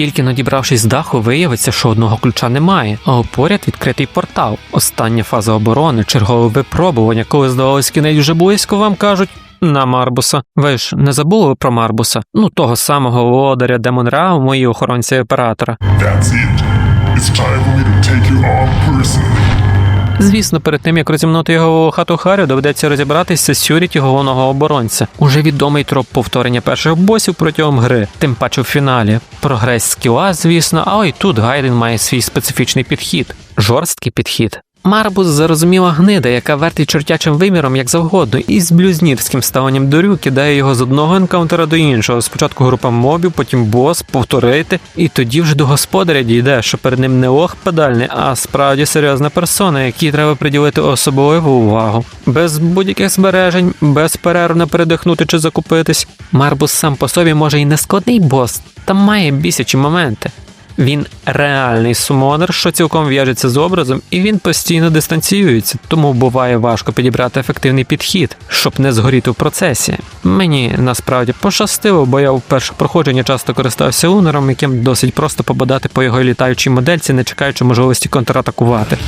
Тільки надібравшись з даху, виявиться, що одного ключа немає, а поряд відкритий портал. Остання фаза оборони, чергове випробування, коли здавалось кінець вже близько, вам кажуть. На Марбуса. Ви ж не забули про Марбуса? Ну, того самого володаря Демонра у моїй охоронці оператора. That's it. It's time for me to take you on personally. Звісно, перед тим як розімнути його хату Харю, доведеться розібратися з сюріті головного оборонця. Уже відомий троп повторення перших босів протягом гри, тим паче в фіналі. Прогрес скіла, звісно, але й тут Гайден має свій специфічний підхід, жорсткий підхід. Марбус зарозуміла гнида, яка вертить чортячим виміром як завгодно, і з блюзнірським ставленням дорю кидає його з одного енкаунтера до іншого. Спочатку група мобів, потім бос, повторити, і тоді вже до господаря дійде, що перед ним не ох педальний, а справді серйозна персона, якій треба приділити особливу увагу. Без будь-яких збережень, без перерв передихнути чи закупитись. Марбус сам по собі може і не складний бос, та має бісячі моменти. Він реальний сумонер, що цілком в'яжеться з образом, і він постійно дистанціюється, тому буває важко підібрати ефективний підхід, щоб не згоріти в процесі. Мені насправді пощастило, бо я в перше проходження часто користався лунером, яким досить просто попадати по його літаючій модельці, не чекаючи можливості контратакувати.